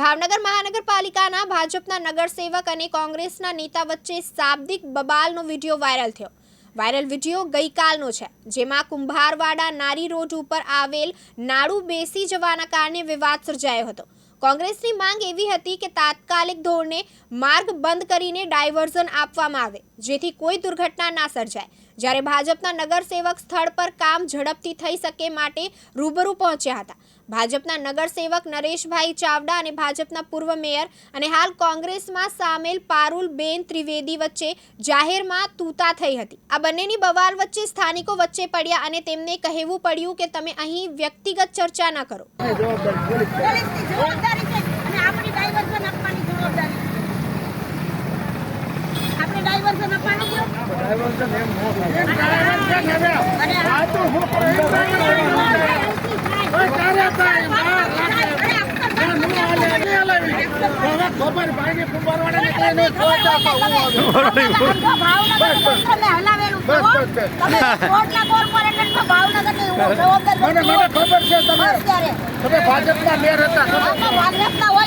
ભાવનગર મહાનગરપાલિકાના ભાજપના નગરસેવક અને કોંગ્રેસના નેતા વચ્ચે શાબ્દિક બબાલનો વીડિયો વાયરલ થયો. વાયરલ વીડિયો ગઈકાલનો છે, જેમાં કુંભારવાડા નારી રોડ ઉપર આવેલ નાડું બેસી જવાના કારણે વિવાદ સર્જાયો હતો. કોંગ્રેસની માંગ એવી હતી કે તાત્કાલિક ધોરણે માર્ગ બંધ કરીને ડાયવર્ઝન આપવામાં આવે, જેથી કોઈ દુર્ઘટના ના સર્જાય. જ્યારે ભાજપના નગરસેવક સ્થળ પર કામ ઝડપથી થઈ શકે માટે રૂબરૂ પહોંચ્યા હતા. ભાજપના નગરસેવક નરેશભાઈ ચાવડા અને ભાજપના પૂર્વ મેયર અને હાલ કોંગ્રેસમાં સામેલ પારુલ બેન ત્રિવેદી વચ્ચે જાહેરમાં તૂતા થઈ હતી. આ બંનેની બવાલ વચ્ચે સ્થાનિકો વચ્ચે પડ્યા અને તેમને કહેવું પડ્યું કે તમે અહીં વ્યક્તિગત ચર્ચા ના કરો પોલીસની જવાબદારી છે અને આપણી ડાયવર્ઝન આપવાની જવાબદારી છે. આપણે ડાયવર્ઝન આપવાનું છે અને આ- ભાવનગર તંત્રને હલાવેલું છે, હો. તમે કોટલા કોર્પોરેશનમાં ભાવનગરની જવાબદાર મને મને ખબર છે તમે તમે ભાજપના મેયર હતા ખબર ભાજપના હોય